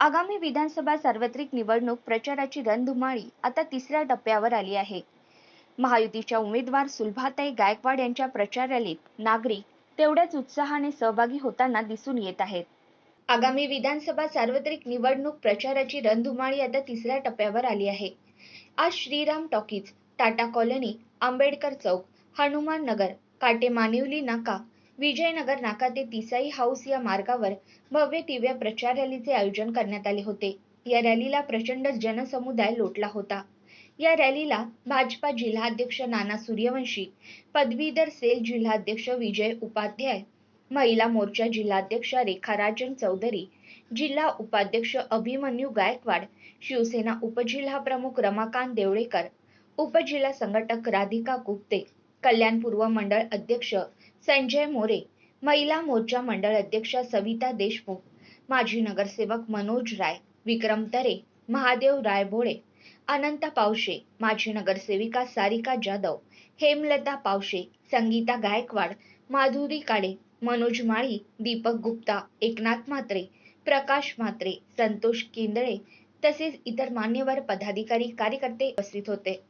आगामी विधानसभा सार्वत्रिक निवडणूक प्रचाराची रणधुमाळी आता तिसऱ्या टप्प्यावर आली आहे. महायुतीच्या उमेदवार सुलभाताई गायकवाड यांच्या प्रचार रॅलीत नागरिक तेवढ्याच उत्साहाने सहभागी होताना दिसून येत आहेत. आगामी विधानसभा सार्वत्रिक निवडणूक प्रचाराची रणधुमाळी आता तिसऱ्या टप्प्यावर आली आहे. आज श्रीराम टॉकीज टाटा कॉलनी आंबेडकर चौक हनुमान नगर काटे मानिवली नाका विजयनगर नाका ते तिसाई हाऊस या मार्गावर भव्य दिव्य प्रचार रॅलीचे आयोजन करण्यात आले होते. या रॅलीला प्रचंड जनसमुदाय लोटला होता. या रॅलीला भाजपा जिल्हाध्यक्ष नाना सूर्यवंशी पदवीधर सेल जिल्हाध्यक्ष विजय उपाध्याय महिला मोर्चा जिल्हाध्यक्ष रेखा राजन चौधरी जिल्हा उपाध्यक्ष अभिमन्यू गायकवाड शिवसेना उपजिल्हा प्रमुख रमाकांत देवळेकर उपजिल्हा संघटक राधिका गुप्ते कल्याण पूर्व मंडळ अध्यक्ष संजय मोरे महिला मोर्चा मंडळ अध्यक्षा सविता देशमुख माजी नगरसेवक मनोज राय विक्रम तरे महादेव रायभोळे अनंत पावशे माजी नगरसेविका सारिका जाधव हेमलता पावशे संगीता गायकवाड माधुरी काळे मनोज माळी दीपक गुप्ता एकनाथ म्हात्रे प्रकाश म्हात्रे संतोष केंदळे तसेच इतर मान्यवर पदाधिकारी कार्यकर्ते उपस्थित होते.